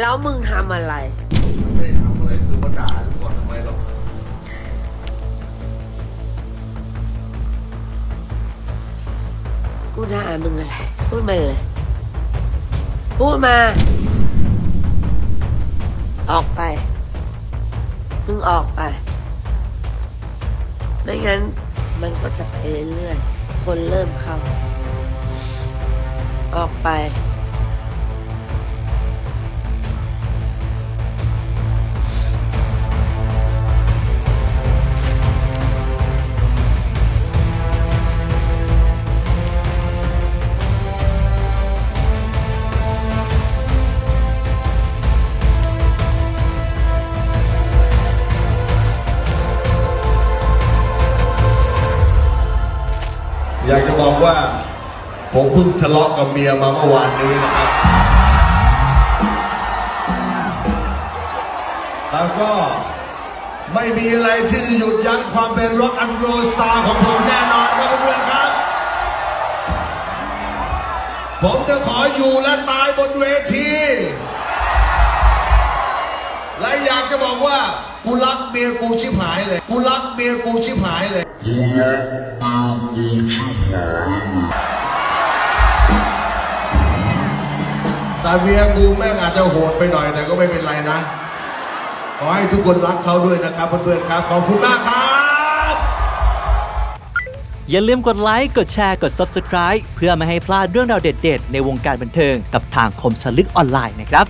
แล้วมึงทำอะไร ไม่ได้ทำอะไรคือมาด่าก่อนทำไมหรอกกูด่ามึงอะไร พูดมาเลย พูดมา ออกไป มึงออกไป ไม่งั้นมันก็จะไปเรื่อยๆ คนเริ่มเข้า ออกไป อยากจะบอกว่า ผมเพิ่งทะเลาะกับเมียมาเมื่อวานนี้นะครับแล้วก็ไม่มีอะไรที่จะหยุดยั้งความเป็นร็อกอันโรสตาร์ของผมแน่นอนครับเพื่อนครับ ผมจะขออยู่และตายบนเวที และอยากจะบอกว่า กูรักเมียกูชิบหายเลย กูรักเมียกูชิบหายเลย แต่เมียกูแม่งอาจจะโหดไปหน่อยแต่ก็ไม่เป็นไรนะ ขอให้ทุกคนรักเขาด้วยนะครับเพื่อนๆครับ ขอบคุณมากครับ อย่าลืมกดไลค์ กดแชร์ กด Subscribe เพื่อไม่ให้พลาดเรื่องราวเด็ด ๆ ในวงการบันเทิงกับทางคมสลึกออนไลน์นะครับ